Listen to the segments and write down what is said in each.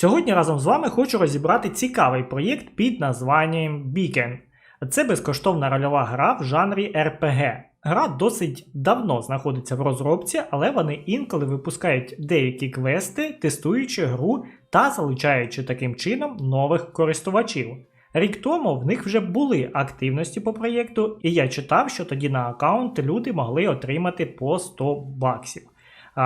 Сьогодні разом з вами хочу розібрати цікавий проєкт під названням Beacon. Це безкоштовна рольова гра в жанрі RPG. Гра досить давно знаходиться в розробці, але вони інколи випускають деякі квести, тестуючи гру та залучаючи таким чином нових користувачів. Рік тому в них вже були активності по проєкту, і я читав, що тоді на аккаунт люди могли отримати по 100 баксів.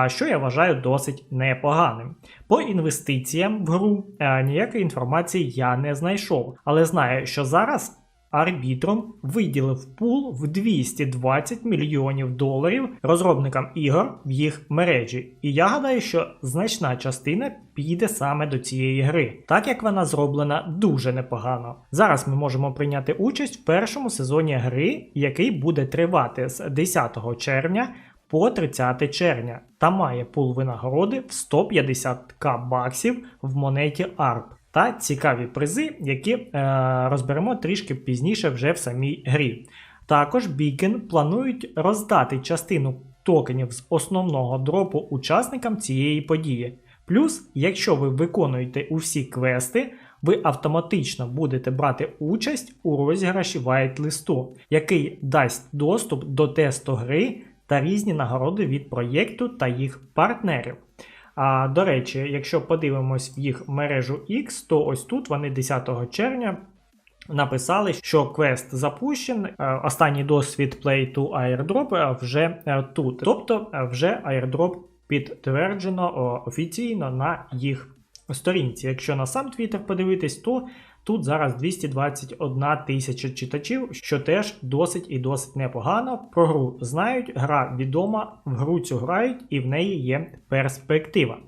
Що я вважаю досить непоганим. По інвестиціям в гру е, ніякої інформації я не знайшов, але знаю, що зараз арбітром виділив пул в 220 мільйонів доларів розробникам ігор в їх мережі. І я гадаю, що значна частина піде саме до цієї гри, так як вона зроблена дуже непогано. Зараз ми можемо прийняти участь в першому сезоні гри, який буде тривати з 10 червня по 30 червня та має пул винагороди в 150к баксів в монеті ARP та цікаві призи, які е, розберемо трішки пізніше вже в самій грі. Також Beacon планують роздати частину токенів з основного дропу учасникам цієї події. Плюс, якщо ви виконуєте усі квести, ви автоматично будете брати участь у розіграші вайт-листу, який дасть доступ до тесту гри та різні нагороди від проєкту та їх партнерів. А до речі, якщо подивимось в їх мережу X, то ось тут вони 10 червня. Написали, що квест запущений, е, останній досвід Play to Airdrop е, вже е, тут. Тобто вже airdrop підтверджено офіційно на їх сторінці. Якщо на сам Twitter подивитись, то Тут зараз 221 тисяча читачів, що теж досить і досить непогано. Про гру знають, гра відома, в гру цю грають і в неї є перспектива.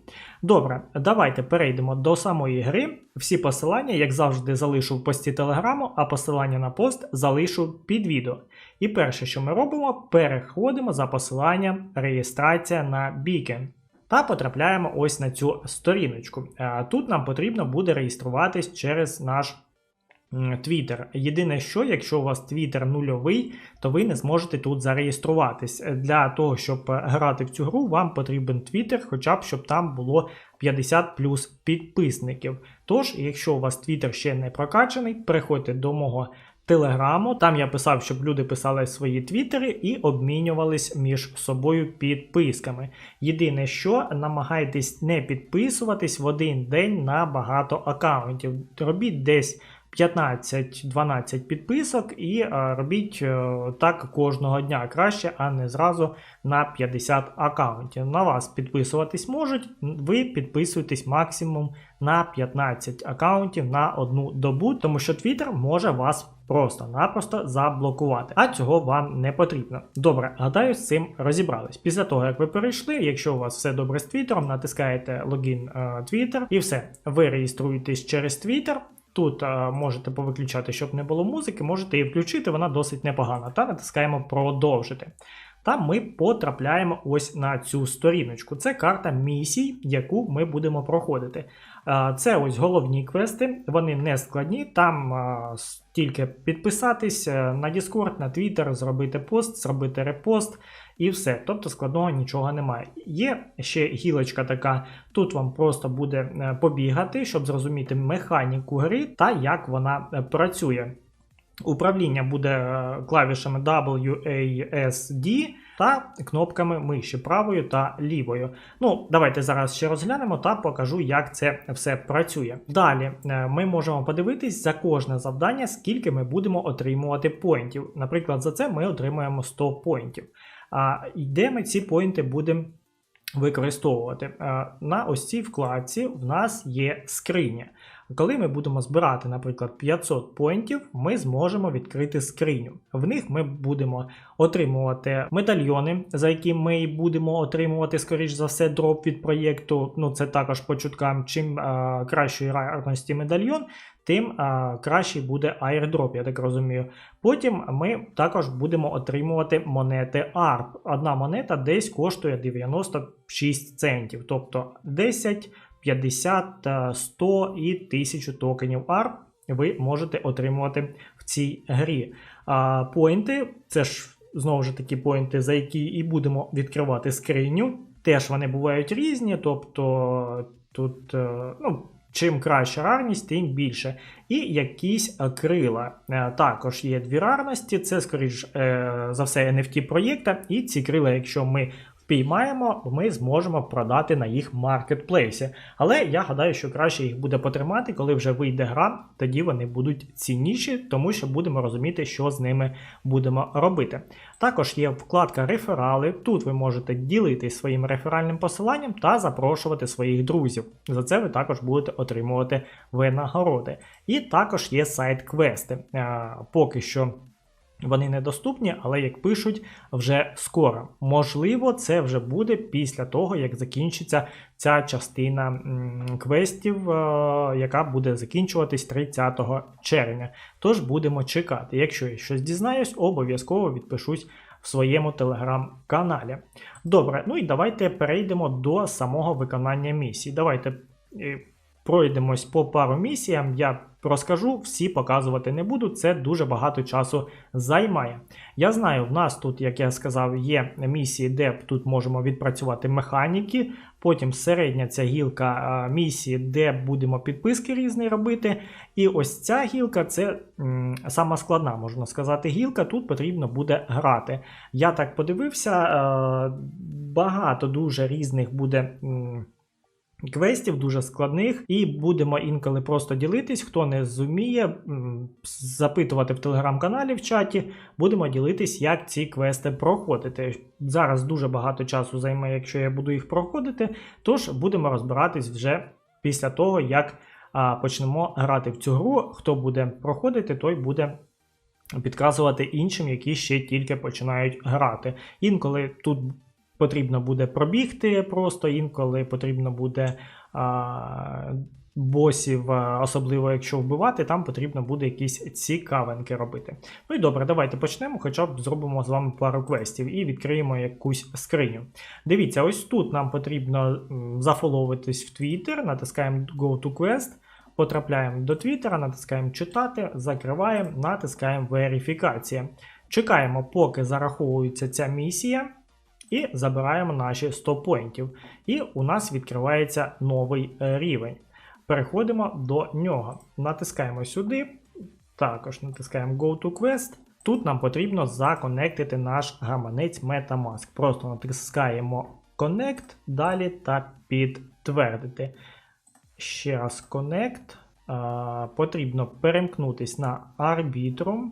Добре, давайте перейдемо до самої гри. Всі посилання, як завжди, залишу в пості телеграму, а посилання на пост залишу під відео. І перше, що ми робимо, переходимо за посиланням реєстрація на Beacon та потрапляємо ось на цю сторіночку. Тут нам потрібно буде реєструватись через наш Twitter. Єдине, що, якщо у вас Twitter нульовий, то ви не зможете тут зареєструватись. Для того, щоб грати в цю гру, вам потрібен Twitter, хоча б щоб там було 50 плюс підписників. Тож, якщо у вас Twitter ще не прокачаний, переходьте до мого телеграму. Там я писав, щоб люди писали свої твіттери і обмінювались між собою підписками. Єдине, що намагайтесь не підписуватись в один день на багато аккаунтів. Робіть десь. 15-12 підписок і робіть е, так кожного дня краще, а не зразу на 50 аккаунтів. На вас підписуватись можуть, ви підписуєтесь максимум на 15 аккаунтів на одну добу, тому що Twitter може вас просто-напросто заблокувати, а цього вам не потрібно. Добре, гадаю, з цим розібрались. Після того, як ви перейшли, якщо у вас все добре з Твіттером, натискаєте логін е, Twitter і все, ви реєструєтесь через Twitter. Тут а, е, можете повиключати, щоб не було музики, можете її включити, вона досить непогана. Та натискаємо продовжити. Та ми потрапляємо ось на цю сторіночку. Це карта місій, яку ми будемо проходити. Це ось головні квести, вони не складні. Там тільки підписатись е, на Discord, на Twitter, зробити пост, зробити репост і все. Тобто складного нічого немає. Є ще гілочка така, тут вам просто буде е, побігати, щоб зрозуміти механіку гри та як вона е, працює. Управління буде клавішами WASD та кнопками миші правою та лівою. Ну, давайте зараз ще розглянемо та покажу, як це все працює. Далі е, ми можемо подивитись за кожне завдання, скільки ми будемо отримувати поінтів. Наприклад, за це ми отримуємо 100 поінтів. А де ми ці поінти будемо використовувати? Е, на ось цій вкладці в нас є скриня. Коли ми будемо збирати, наприклад, 500 поінтів, ми зможемо відкрити скриню. В них ми будемо отримувати медальйони, за які ми будемо отримувати, скоріш за все, дроп від проєкту. Ну, це також по чуткам. Чим е, кращої рарності медальйон, тим е, кращий буде airdrop, я так розумію. Потім ми також будемо отримувати монети ARP. Одна монета десь коштує 96 центів, тобто 10, 50, е, 100 і 1000 токенів ARP ви можете отримувати в цій грі. А поінти це ж знову ж таки поінти, за які і будемо відкривати скриню. Теж вони бувають різні, тобто тут е, ну, чим краща рарність, тим більше. І якісь е, крила. Е, Також є дві рарності, це, скоріш е, за все, NFT проєкта. І ці крила, якщо ми впіймаємо, ми зможемо продати на їх маркетплейсі. Але я гадаю, що краще їх буде потримати, коли вже вийде гра, тоді вони будуть цінніші, тому що будемо розуміти, що з ними будемо робити. Також є вкладка реферали. Тут ви можете ділитись своїм реферальним посиланням та запрошувати своїх друзів. За це ви також будете отримувати винагороди. І також є сайт квести. Е, Поки що. Вони недоступні, але як пишуть, вже скоро. Можливо, це вже буде після того, як закінчиться ця частина квестів, е, яка буде закінчуватись 30 червня. Тож будемо чекати. Якщо я щось дізнаюсь, обов'язково відпишусь в своєму телеграм-каналі. Добре, ну і давайте перейдемо до самого виконання місії. Давайте е, пройдемось по пару місіям. Я розкажу, всі показувати не буду. Це дуже багато часу займає. Я знаю, в нас тут, як я сказав, є місії, де тут можемо відпрацювати механіки. Потім середня ця гілка місії, де будемо підписки різні робити. І ось ця гілка це сама складна, можна сказати, гілка. Тут потрібно буде грати. Я так подивився, багато дуже різних буде. М, Квестів дуже складних, і будемо інколи просто ділитись. Хто не зуміє запитувати в телеграм-каналі в чаті, будемо ділитись, як ці квести проходити. Зараз дуже багато часу займе, якщо я буду їх проходити. Тож будемо розбиратись вже після того, як а, почнемо грати в цю гру. Хто буде проходити, той буде. Підказувати іншим, які ще тільки починають грати. Інколи тут потрібно буде пробігти просто, інколи потрібно буде а, босів, особливо якщо вбивати, там потрібно буде якісь цікавинки робити. Ну і добре, давайте почнемо, хоча б зробимо з вами пару квестів і відкриємо якусь скриню. Дивіться, ось тут нам потрібно зафоловитись в Twitter, натискаємо Go to Quest. Потрапляємо до Твіттера, натискаємо читати, закриваємо, натискаємо верифікація. Чекаємо, поки зараховується ця місія. І забираємо наші 100 поінтів. І у нас відкривається новий рівень. Переходимо до нього. Натискаємо сюди. Також натискаємо Go to Quest. Тут нам потрібно законектити наш гаманець Metamask. Просто натискаємо Connect, далі та підтвердити. Ще раз Connect. А, потрібно перемкнутися на Arbitrum.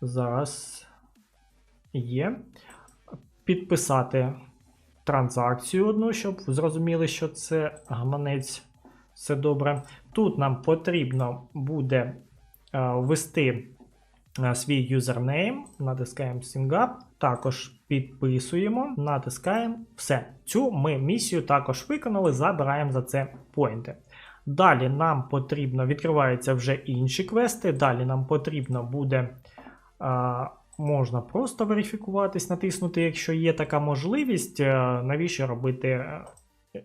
Зараз є підписати транзакцію одну, щоб зрозуміли, що це гаманець. Все добре. Тут нам потрібно буде е, ввести е, свій юзернейм, натискаємо SingUp, також підписуємо, натискаємо все. Цю ми місію також виконали, забираємо за це поінти. Далі нам потрібно, відкриваються вже інші квести. Далі нам потрібно буде. Е, можна просто верифікуватись, натиснути, якщо є така можливість, е, навіщо робити е,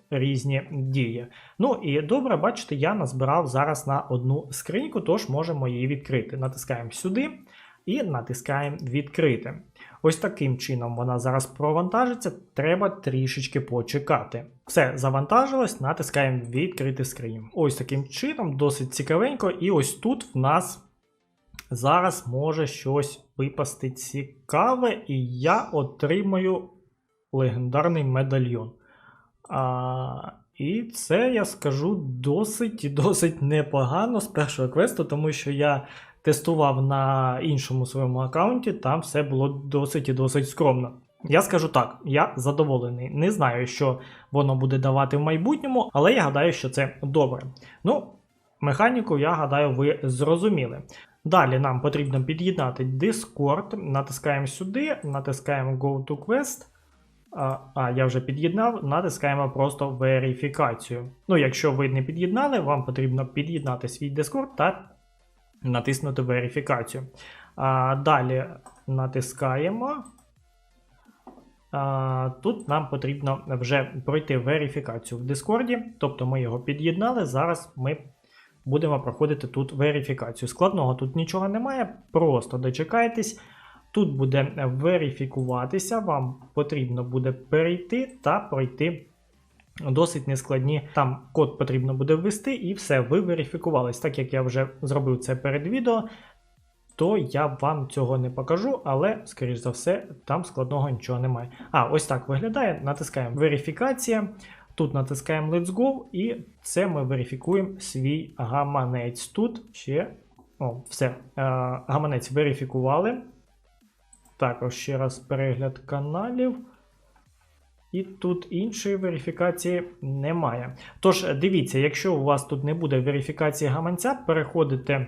різні дії. Ну і добре, бачите, я назбирав зараз на одну скриньку, тож можемо її відкрити. Натискаємо сюди і натискаємо відкрити. Ось таким чином вона зараз провантажиться, треба трішечки почекати. Все, завантажилось, натискаємо відкрити скриню. Ось таким чином, досить цікавенько, і ось тут в нас. Зараз може щось випасти цікаве, і я отримаю легендарний медальйон. А, І це я скажу досить і досить непогано з першого квесту, тому що я тестував на іншому своєму аккаунті, там все було досить і досить скромно. Я скажу так, я задоволений. Не знаю, що воно буде давати в майбутньому, але я гадаю, що це добре. Ну, Механіку, я гадаю, ви зрозуміли. Далі нам потрібно під'єднати Discord. Натискаємо сюди, натискаємо Go to Quest. А, а, я вже під'єднав, натискаємо просто верифікацію. Ну, якщо ви не під'єднали, вам потрібно під'єднати свій Discord та натиснути верифікацію. А, далі натискаємо. А, тут нам потрібно вже пройти верифікацію в Discord, тобто ми його під'єднали. Зараз ми будемо проходити тут верифікацію. Складного тут нічого немає, просто дочекайтесь. Тут буде верифікуватися, вам потрібно буде перейти та пройти досить нескладні. Там код потрібно буде ввести, і все, ви верифікувались. Так як я вже зробив це перед відео, то я вам цього не покажу, але, скоріш за все, там складного нічого немає. А, ось так виглядає. Натискаємо верифікація. Тут натискаємо Let's Go, і це ми верифікуємо свій гаманець. Тут ще. О, все. Е, Гаманець верифікували. Також ще раз перегляд каналів. І тут іншої верифікації немає. Тож, дивіться, якщо у вас тут не буде верифікації гаманця, переходите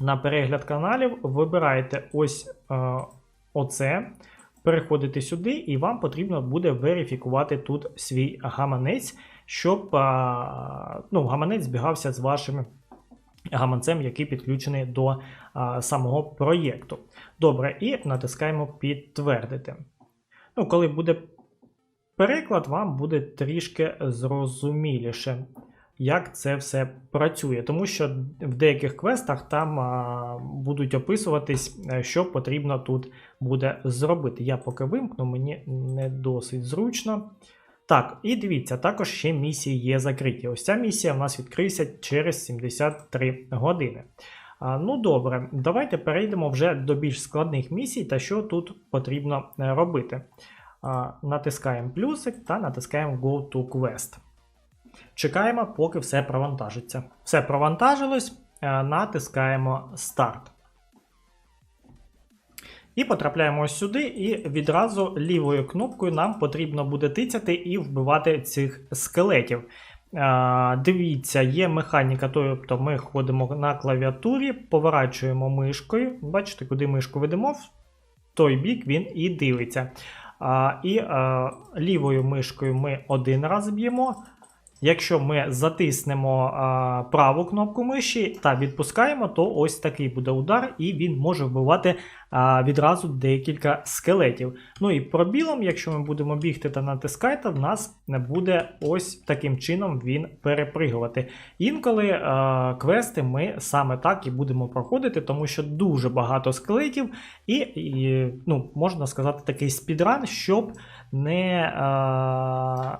на перегляд каналів, вибираєте ось е, оце, переходите сюди, і вам потрібно буде верифікувати тут свій гаманець, щоб ну, гаманець збігався з вашим гаманцем, який підключений до самого проєкту. Добре, і натискаємо підтвердити. Ну, коли буде переклад, вам буде трішки зрозуміліше, як це все працює. Тому що в деяких квестах там а, будуть описуватись, е, що потрібно тут буде зробити. Я поки вимкну, мені не досить зручно. Так, і дивіться, також ще місії є закриті. Ось ця місія в нас відкриється через 73 години. А, ну добре, давайте перейдемо вже до більш складних місій та що тут потрібно е, робити. А, натискаємо плюсик та натискаємо Go to Quest. Чекаємо, поки все провантажиться. Все провантажилось, е, натискаємо Старт. І потрапляємо ось сюди, і відразу лівою кнопкою нам потрібно буде тицяти і вбивати цих скелетів. А, дивіться, є механіка, тобто ми ходимо на клавіатурі, поворачуємо мишкою. Бачите, куди мишку ведемо, в той бік він і дивиться. І а, лівою мишкою ми один раз б'ємо. Якщо ми затиснемо а, праву кнопку миші та відпускаємо, то ось такий буде удар, і він може вбивати а, відразу декілька скелетів. Ну і пробілом, якщо ми будемо бігти та натискати, в нас не буде ось таким чином він перепригувати. Інколи а, квести ми саме так і будемо проходити, тому що дуже багато скелетів, і, і ну, можна сказати, такий спідран, щоб не а,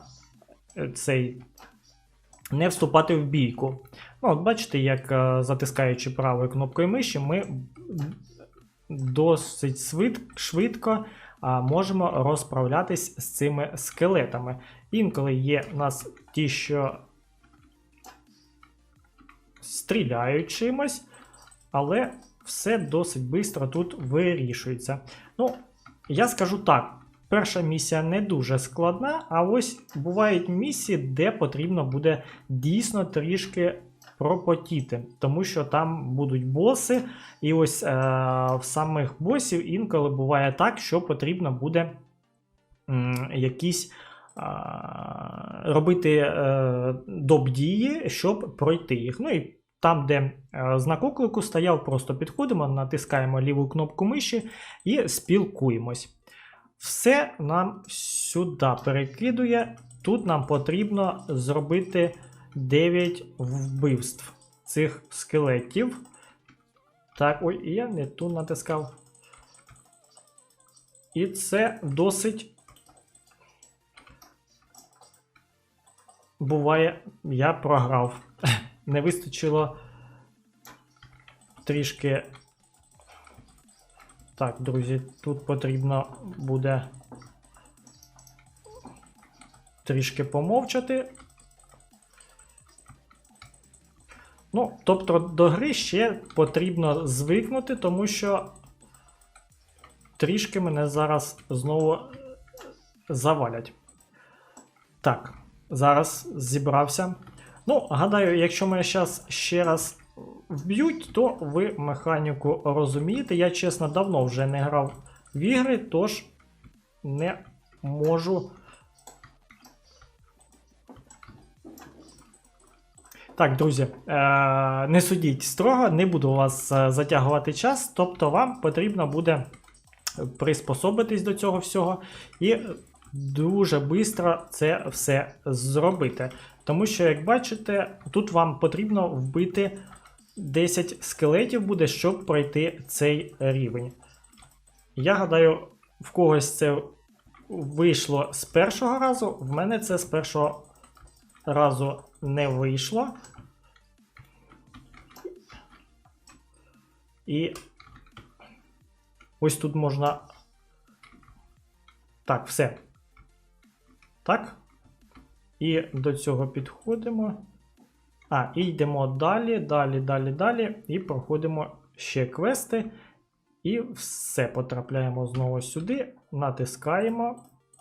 цей не вступати в бійку. Ну, от Бачите, як е, затискаючи правою кнопкою миші, ми досить швидко можемо розправлятись з цими скелетами. Інколи є у нас ті, що стріляють чимось, але все досить швидко тут вирішується. Ну, я скажу так. Перша місія не дуже складна, а ось бувають місії, де потрібно буде дійсно трішки пропотіти, тому що там будуть боси, і ось е, в самих босів інколи буває так, що потрібно буде м, якісь е, робити е, доп-дії, щоб пройти їх. Ну і там, де е, знак оклику стояв, просто підходимо, натискаємо ліву кнопку миші і спілкуємось. Все нам сюди перекидує. Тут нам потрібно зробити 9 вбивств цих скелетів. Так, ой, я не ту натискав. І це досить. Буває, я програв. Не вистачило трішки так, друзі, тут потрібно буде трішки помовчати. Ну, тобто до гри ще потрібно звикнути, тому що трішки мене зараз знову завалять. Так, зараз зібрався. Ну, гадаю, якщо мене зараз ще раз вб'ють, то ви механіку розумієте. Я, чесно, давно вже не грав в ігри, тож не можу. Так, друзі, е, не судіть строго, не буду вас е, затягувати час, тобто вам потрібно буде приспособитись до цього всього і дуже швидко це все зробити. Тому що, як бачите, тут вам потрібно вбити 10 скелетів буде, щоб пройти цей рівень. Я гадаю, в когось це вийшло з першого разу, в мене це з першого разу не вийшло. І ось тут можна. Так, все. Так. І до цього підходимо. А, і йдемо далі, далі, далі, далі. І проходимо ще квести. І все потрапляємо знову сюди, натискаємо,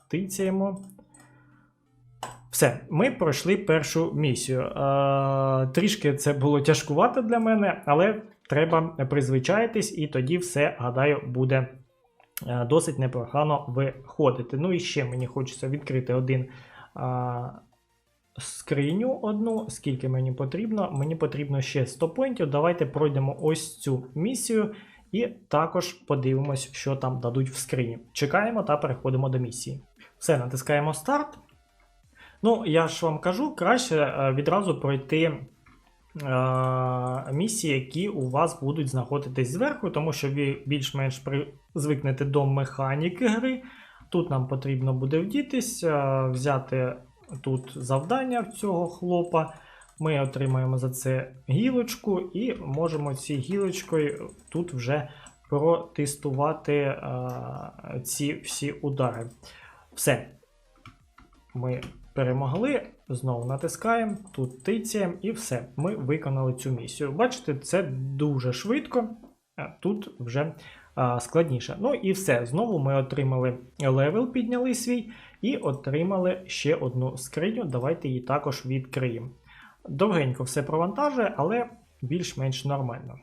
тицяємо. Все, ми пройшли першу місію. Е, трішки це було тяжкувато для мене, але треба призвичаїтись, і тоді все, гадаю, буде е, досить непогано виходити. Ну і ще мені хочеться відкрити один е, скриню одну. Скільки мені потрібно? Мені потрібно ще 100 поінтів. Давайте пройдемо ось цю місію. І також подивимось, що там дадуть в скрині. Чекаємо та переходимо до місії. Все, натискаємо старт. Ну, я ж вам кажу, краще е, відразу пройти е, місії, які у вас будуть знаходитись зверху, тому що ви більш-менш звикнете до механіки гри. Тут нам потрібно буде вдітись, е, взяти тут завдання цього хлопа. Ми отримаємо за це гілочку і можемо цією гілочкою тут вже протестувати е, ці всі удари. Все. Ми перемогли. Знову натискаємо, тут тицяємо і все. Ми виконали цю місію. Бачите, це дуже швидко, а тут вже складніше. Ну і все. Знову ми отримали левел, підняли свій, і отримали ще одну скриню. Давайте її також відкриємо. Довгенько все провантажує, але більш-менш нормально.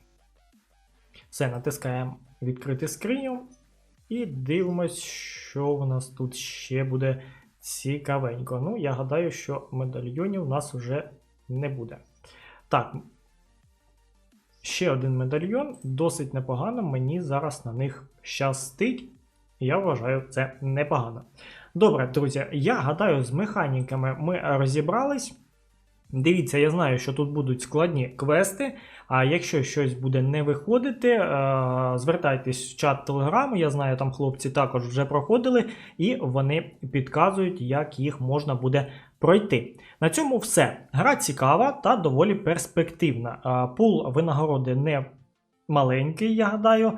Все, натискаємо відкрити скриню. І дивимось, що у нас тут ще буде цікавенько. Ну, я гадаю, що медальйонів у нас вже не буде. Так. Ще один медальйон, досить непогано. Мені зараз на них щастить. Я вважаю, це непогано. Добре, друзі, я гадаю, з механіками ми розібрались. Дивіться, я знаю, що тут будуть складні квести. А якщо щось буде не виходити, е, звертайтесь в чат телеграму. Я знаю, там хлопці також вже проходили, і вони підказують, як їх можна буде пройти. На цьому все. Гра цікава та доволі перспективна. Е, Пул винагороди не маленький, я гадаю.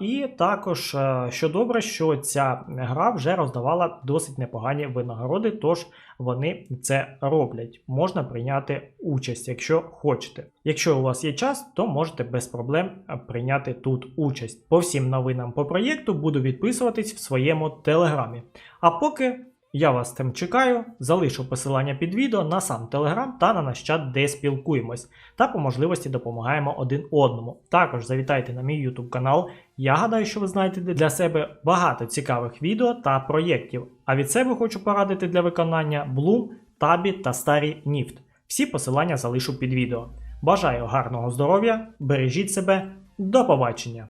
І також, е, що добре, що ця гра вже роздавала досить непогані винагороди, тож вони це роблять. Можна прийняти участь, якщо хочете. Якщо у вас є час, то можете без проблем прийняти тут участь. По всім новинам по проєкту буду відписуватись в своєму телеграмі. А поки. Я вас тим чекаю, залишу посилання під відео на сам Телеграм та на наш чат, де спілкуємось, та по можливості допомагаємо один одному. Також завітайте на мій YouTube канал. Я гадаю, що ви знайдете для себе багато цікавих відео та проєктів. А від себе хочу порадити для виконання Bloom, Tabі та Старі Ніфт. Всі посилання залишу під відео. Бажаю гарного здоров'я, бережіть себе, до побачення!